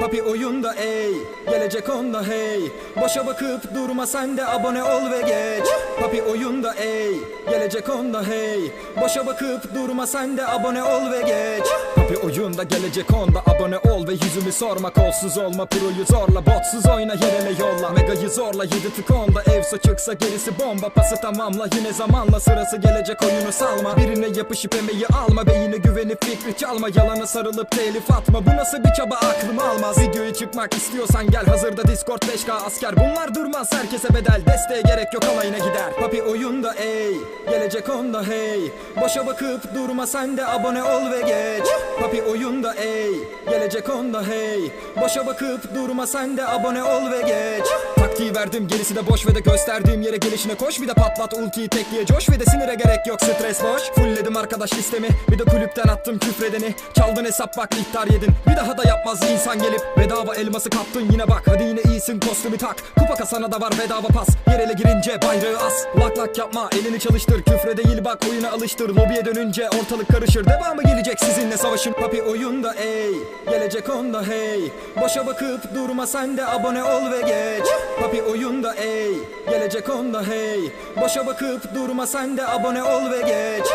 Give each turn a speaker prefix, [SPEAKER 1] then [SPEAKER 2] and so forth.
[SPEAKER 1] Papi oyunda ey. Gelecek onda hey. Boşa bakıp durma sen de abone ol ve geç. Papi oyunda ey. Gelecek onda hey. Boşa bakıp durma sen de abone ol ve geç. Papi oyunda gelecek onda abone ol ve yüzümü sorma. Kolsuz olma proyu zorla Botsuz oyna yerine yolla? Megayı zorla yedi tık onda Evso çıksa gerisi bomba. Pası tamamla yine zamanla. Sırası gelecek oyunu salma. Birine yapışıp emeği alma. Beyine güvenip fikri çalma. Yalana sarılıp telif atma. Bu nasıl bir çaba? Aklım almaz. Videoyu çıkmak istiyorsan gel. Hazırda Discord 5K asker. Bunlar durmaz. Herkese bedel. Desteğe gerek yok. Alayına gider. Papi oyunda ey. Gelecek onda hey. Boşa bakıp durma. Sen de abone ol ve geç. Papi oyunda ey. Gelecek onda hey. Boşa bakıp durma sen de abone ol ve geç Taktiği verdim gerisi de boş ve de gösterdiğim yere gelişine koş. Bir de patlat ultiyi tekliye coş ve de sinire gerek yok stres boş. Fullledim arkadaş listemi bir de kulüpten attım küfredeni. Çaldın hesap bak ihtar yedin bir daha da yapmaz insan gelip. Bedava elması kaptın yine bak hadi yine iyisin kostümü tak. Kupa kasana da var bedava pas yer ele girince bayrağı as. Lak lak yapma elini çalıştır küfre değil bak oyuna alıştır. Lobiye dönünce ortalık karışır devamı gelecek sizinle savaşın. Papi oyunda ey gelecek onda hey. Boşa bakıp durma sen de abone ol ve geç Papi oyunda ey. Gelecek onda hey. Boşa bakıp durma sen de abone ol ve geç